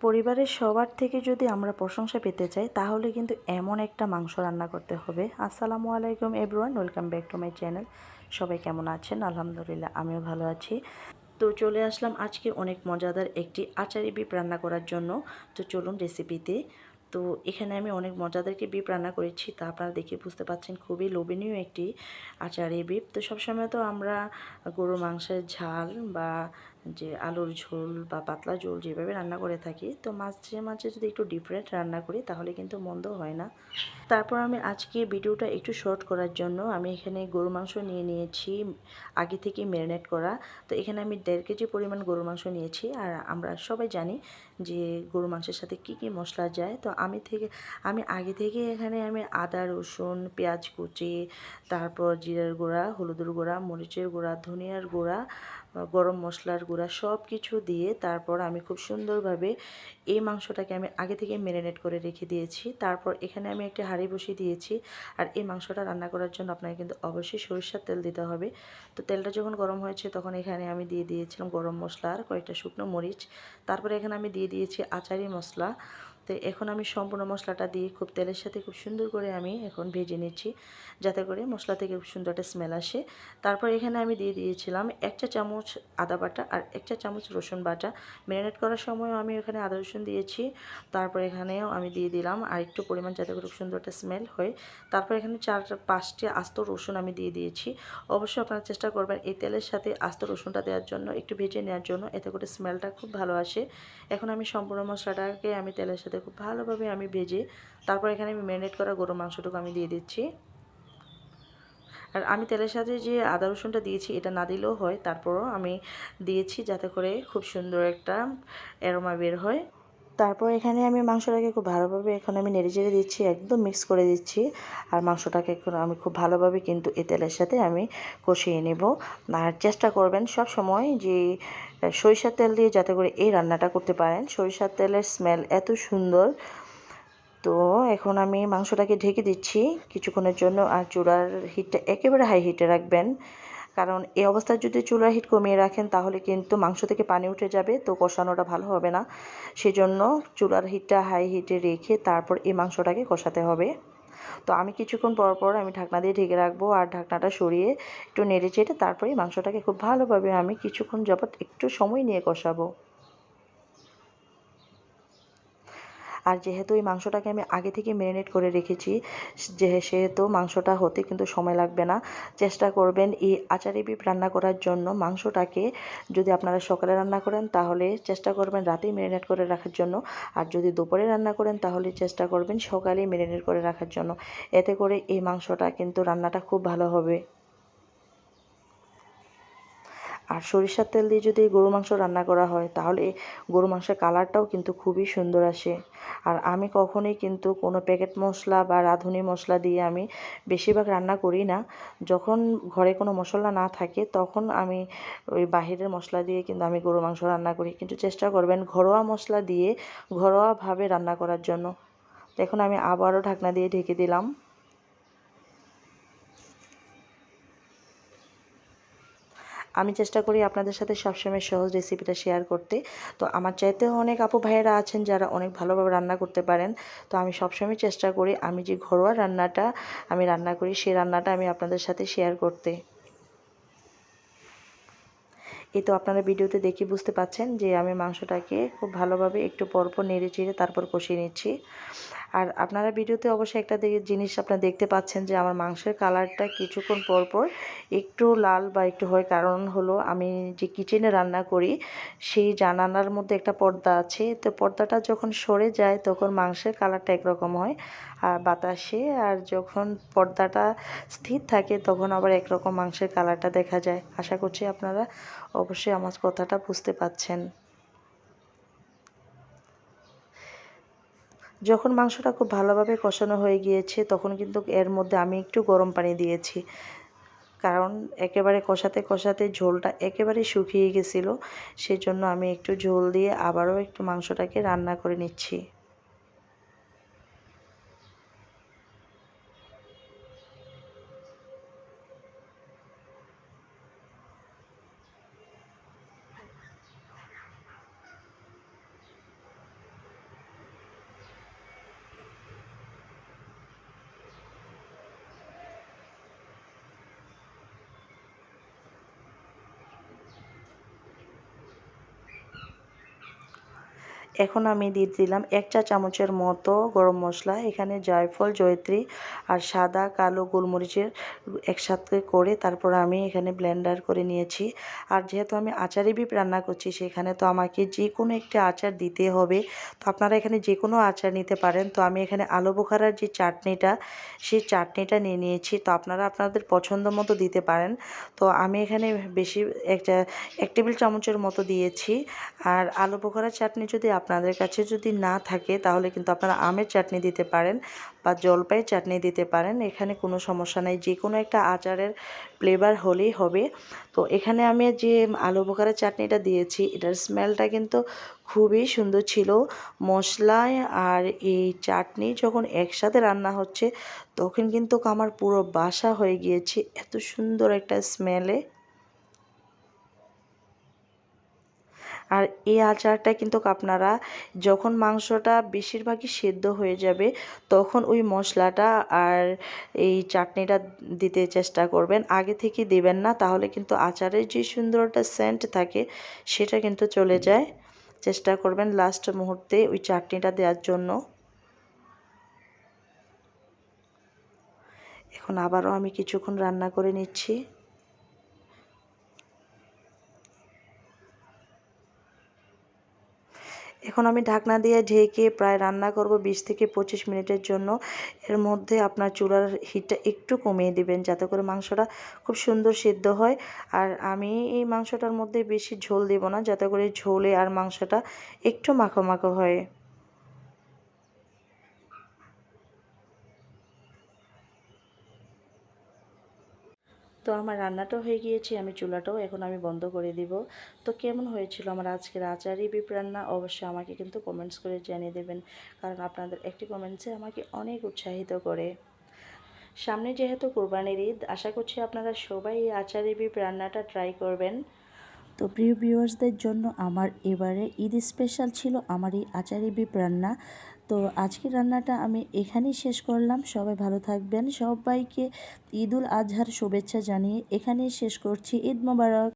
পরিবারের সবার থেকে যদি আমরা প্রশংসা পেতে চাই, তাহলে কিন্তু এমন একটা মাংস রান্না করতে হবে। আসসালামু আলাইকুম everyone welcome back to my channel সবাই কেমন আছেন? আলহামদুলিল্লাহ, আমিও ভালো আছি। তো চলে আসলাম আজকে অনেক মজাদার একটি আচারি বিপ রান্না করার জন্য। তো চলুন রেসিপিতে তো এখানে আমি অনেক মজাদারকে বিপ রান্না করেছি, তা আপনারা দেখে বুঝতে পাচ্ছেন খুবই লোভনীয় একটি আচারি বিপ তো সবসময় তো আমরা গরুর মাংসের ঝাল বা যে আলুর ঝোল বা পাতলা ঝোল যেভাবে রান্না করে থাকি, তো মাঝে মাঝে যদি একটু ডিফারেন্ট রান্না করি, তাহলে কিন্তু মন্দ হয় না। তারপর আমি আজকে ভিডিওটা একটু শর্ট করার জন্য আমি এখানে গরু মাংস নিয়ে নিয়েছি, আগে থেকে ম্যারিনেট করা। তো এখানে আমি দেড় কেজি পরিমাণ গরু মাংস নিয়েছি আর আমরা সবাই জানি যে গরু মাংসের সাথে কি কি মশলা যায়। তো আমি থেকে, আমি আগে থেকে এখানে আমি আদা, রসুন, পেঁয়াজ কুচি, তারপর জিরার গুঁড়া, হলুদের গুঁড়া, মরিচের গুঁড়া, ধনিয়ার গুঁড়া গরম মশলার গুঁড়া সব কিছু দিয়ে তারপর আমি খুব সুন্দরভাবে এই মাংসটাকে আমি আগে থেকে ম্যারিনেট করে রেখে দিয়েছি। তারপর এখানে আমি একটা হাঁড়ি বসিয়ে দিয়েছি। আর এই মাংসটা রান্না করার জন্য আপনাকে কিন্তু অবশ্যই সরিষার তেল দিতে হবে। তো তেলটা যখন গরম হয়েছে তখন এখানে আমি দিয়ে দিয়েছিলাম গরম মশলা আর কয়েকটা শুকনো মরিচ। তারপরে এখানে আমি দিয়ে দিয়েছি আচারি মশলা। তো এখন আমি সম্পূর্ণ মশলাটা দিয়ে খুব তেলের সাথে খুব সুন্দর করে আমি এখন ভেজে নিচ্ছি, যাতে করে মশলা থেকে খুব সুন্দর একটা স্মেল আসে। তারপর এখানে আমি দিয়ে দিয়েছিলাম এক চা চামচ আদা বাটা আর এক চা চামচ রসুন বাটা। ম্যারিনেট করার সময় আমি এখানে আদা রসুন দিয়েছি। তারপর এখানেও আমি দিয়ে দিলাম আর একটু পরিমাণ যাতে করে খুব সুন্দর একটা স্মেল হয়। তারপর এখানে চার পাঁচটি আস্ত রসুন আমি দিয়ে দিয়েছি। অবশ্যই আপনারা চেষ্টা করবেন এই তেলের সাথে আস্ত রসুনটা দেওয়ার জন্য, একটু ভেজে নেওয়ার জন্য, এতে করে স্মেলটা খুব ভালো আসে। এখন আমি সম্পূর্ণ মশলাটাকে আমি তেলের সাথে খুব ভালোভাবে আমি ভেজে তারপর এখানে আমি ম্যারিনেট করা গরু মাংসটুকু আমি দিয়ে দিচ্ছি। আর আমি তেলের সাথে যে আদা রসুনটা দিয়েছি, এটা না দিলেও হয়, তারপরও আমি দিয়েছি যাতে করে খুব সুন্দর একটা অ্যারোমা বের হয়। তারপর এখানে আমি মাংসটাকে খুব ভালোভাবে এখন আমি নেড়ে চেড়ে দিচ্ছি, একদম মিক্স করে দিচ্ছি। আর মাংসটাকে এখন আমি খুব ভালোভাবে কিন্তু এ তেলের সাথে আমি কষিয়ে নেব। আর চেষ্টা করবেন সব সময় যে সরিষার তেল দিয়ে যাতে করে এই রান্নাটা করতে পারেন। সরিষার তেলের স্মেল এত সুন্দর। তো এখন আমি মাংসটাকে ঢেকে দিচ্ছি কিছুক্ষণের জন্য। আর চূড়ার হিটটা একেবারে হাই হিটে রাখবেন। কারণ এই অবস্থায় যদি চুলার হিট কমিয়ে রাখেন, তাহলে কিন্তু মাংস থেকে পানি উঠে যাবে, তো কষানোটা ভালো হবে না। সেজন্য চুলার হিটটা হাই হিটে রেখে তারপর এই মাংসটাকে কষাতে হবে। তো আমি কিছুক্ষণ পর পর আমি ঢাকনা দিয়ে ঢেকে রাখব আর ঢাকনাটা সরিয়ে একটু নেড়ে চেটে তারপরে মাংসটাকে খুব ভালোভাবে আমি কিছুক্ষণ যাবত একটু সময় নিয়ে কষাবো। আর যেহেতু এই মাংসটাকে আমি আগে থেকে ম্যারিনেট করে রেখেছি, যে সেহেতু মাংসটা হতে কিন্তু সময় লাগবে না, চেষ্টা করবেন এই আচারি বিপ রান্না করার জন্য। মাংসটাকে যদি আপনারা সকালে রান্না করেন, তাহলে চেষ্টা করবেন রাতেই ম্যারিনেট করে রাখার জন্য। আর যদি দুপুরে রান্না করেন, তাহলে চেষ্টা করবেন সকালেই ম্যারিনেট করে রাখার জন্য। এতে করে এই মাংসটা কিন্তু রান্নাটা খুব ভালো হবে। আর সরিষার তেল দিয়ে যদি গরু মাংস রান্না করা হয়, তাহলে গরু মাংসের কালারটাও কিন্তু খুবই সুন্দর আসে। আর আমি কখনোই কিন্তু কোনো প্যাকেট মশলা বা রাঁধুনি মশলা দিয়ে আমি বেশিরভাগ রান্না করি না। যখন ঘরে কোনো মশলা না থাকে, তখন আমি ওই বাহিরের মশলা দিয়ে কিন্তু আমি গরু মাংস রান্না করি। কিন্তু চেষ্টা করবেন ঘরোয়া মশলা দিয়ে ঘরোয়াভাবে রান্না করার জন্য। এখন আমি আবারও ঢাকনা দিয়ে ঢেকে দিলাম। আমি চেষ্টা করি আপনাদের সাথে সবসময় সহজ রেসিপিটা শেয়ার করতে। তো আমার চাইতে অনেক আপু ভাইয়েরা আছেন যারা অনেক ভালোভাবে রান্না করতে পারেন। তো আমি সবসময় চেষ্টা করি আমি যে ঘরোয়া রান্নাটা আমি রান্না করি সেই রান্নাটা আমি আপনাদের সাথে শেয়ার করতে। এই তো আপনারা ভিডিওতে দেখে বুঝতে পাচ্ছেন যে আমি মাংসটাকে খুব ভালোভাবে একটু পরপর নেড়ে চিড়ে তারপর কষিয়ে নিচ্ছি। আর আপনারা ভিডিওতে অবশ্যই একটা জিনিস আপনারা দেখতে পাচ্ছেন যে আমার মাংসের কালারটা কিছুক্ষণ পর পর একটু লাল বা একটু হয়। কারণ হলো আমি যে কিচেনে রান্না করি, সেই জানানার মধ্যে একটা পর্দা আছে। তো পর্দাটা যখন সরে যায় তখন মাংসের কালারটা একরকম হয়। আর বাতাসে আর যখন পর্দাটা স্থির থাকে তখন আবার একরকম মাংসের কালারটা দেখা যায়। আশা করছি আপনারা অবশ্যই আমার কথাটা বুঝতে পাচ্ছেন যখন মাংসটা খুব ভালোভাবে কষানো হয়ে গিয়েছে, তখন কিন্তু এর মধ্যে আমি একটু গরম পানি দিয়েছি। কারণ একেবারে কষাতে কষাতে ঝোলটা একেবারে শুকিয়ে গেছিল, সেজন্য আমি একটু ঝোল দিয়ে আবারও একটু মাংসটাকে রান্না করে নিচ্ছি। এখন আমি দিয়ে দিলাম এক চা চামচের মতো গরম মশলা। এখানে জয়ফল, জয়ত্রী আর সাদা কালো গোলমরিচের একসাথে করে তারপর আমি এখানে ব্লেন্ডার করে নিয়েছি। আর যেহেতু আমি আচারি বিপ রান্না করছি, সেখানে তো আমাকে যে কোনো একটি আচার দিতে হবে। তো আপনারা এখানে যে কোনো আচার নিতে পারেন। তো আমি এখানে আলু বোখারার যে চাটনিটা, সেই চাটনিটা নিয়ে নিয়েছি। তো আপনারা আপনাদের পছন্দ মতো দিতে পারেন। তো আমি এখানে বেশি একটা, এক টেবিল চামচের মতো দিয়েছি। আর আলু বোখারার চাটনি যদি আপনাদের কাছে যদি না থাকে, তাহলে কিন্তু আপনারা আমের চাটনি দিতে পারেন বা জলপাই চাটনি দিতে পারেন। এখানে কোনো সমস্যা নেই যে কোনো একটা আচারের ফ্লেভার হলেই হবে। তো এখানে আমি যে আলু বোখারার চাটনিটা দিয়েছি, এটার স্মেলটা কিন্তু খুবই সুন্দর ছিল। মশলায় আর এই চাটনি যখন একসাথে রান্না হচ্ছে, তখন কিন্তু আমার পুরো বাসা হয়ে গিয়েছে, এত সুন্দর একটা স্মেলে আর এই আচারটা কিন্তু আপনারা যখন মাংসটা বেশিরভাগই সেদ্ধ হয়ে যাবে, তখন ওই মশলাটা আর এই চাটনিটা দিতে চেষ্টা করবেন। আগে থেকে দেবেন না, তাহলে কিন্তু আচারের যে সুন্দর একটা সেন্ট থাকে, সেটা কিন্তু চলে যায়। চেষ্টা করবেন লাস্ট মুহূর্তে ওই চাটনিটা দেওয়ার জন্য। এখন আবারও আমি কিছুক্ষণ রান্না করে নিচ্ছি। এখন আমি ঢাকনা দিয়ে ঢেকে প্রায় রান্না করব বিশ থেকে পঁচিশ মিনিটের জন্য। এর মধ্যে আপনার চুলার হিটটা একটু কমিয়ে দিবেন যাতে করে মাংসটা খুব সুন্দর সিদ্ধ হয়। আর আমি এই মাংসটার মধ্যে বেশি ঝোল দেব না, যাতে করে ঝোলে আর মাংসটা একটু মাখো মাখো হয়। তো আমার রান্নাটাও হয়ে গিয়েছে, আমি চুলাটাও এখন আমি বন্ধ করে দিব। তো কেমন হয়েছিল আমার আজকের আচারই বিপ রান্না? অবশ্যই আমাকে কিন্তু কমেন্টস করে জানিয়ে দেবেন, কারণ আপনাদের একটি কমেন্টসে আমাকে অনেক উৎসাহিত করে। সামনে যেহেতু কোরবানির ঈদ, আশা করছি আপনারা সবাই এই আচারি বিপ রান্নাটা ট্রাই করবেন। তো প্রিয় ভিউয়ার্সদের জন্য আমার এবারে ঈদ স্পেশাল ছিল আমার এই আচারি বিপ রান্না। তো আজকের রান্নাটা আমি এখানেই শেষ করলাম। সবাই ভালো থাকবেন। সবাইকে ঈদুল আজহার শুভেচ্ছা জানিয়ে এখানেই শেষ করছি। ঈদ মোবারক।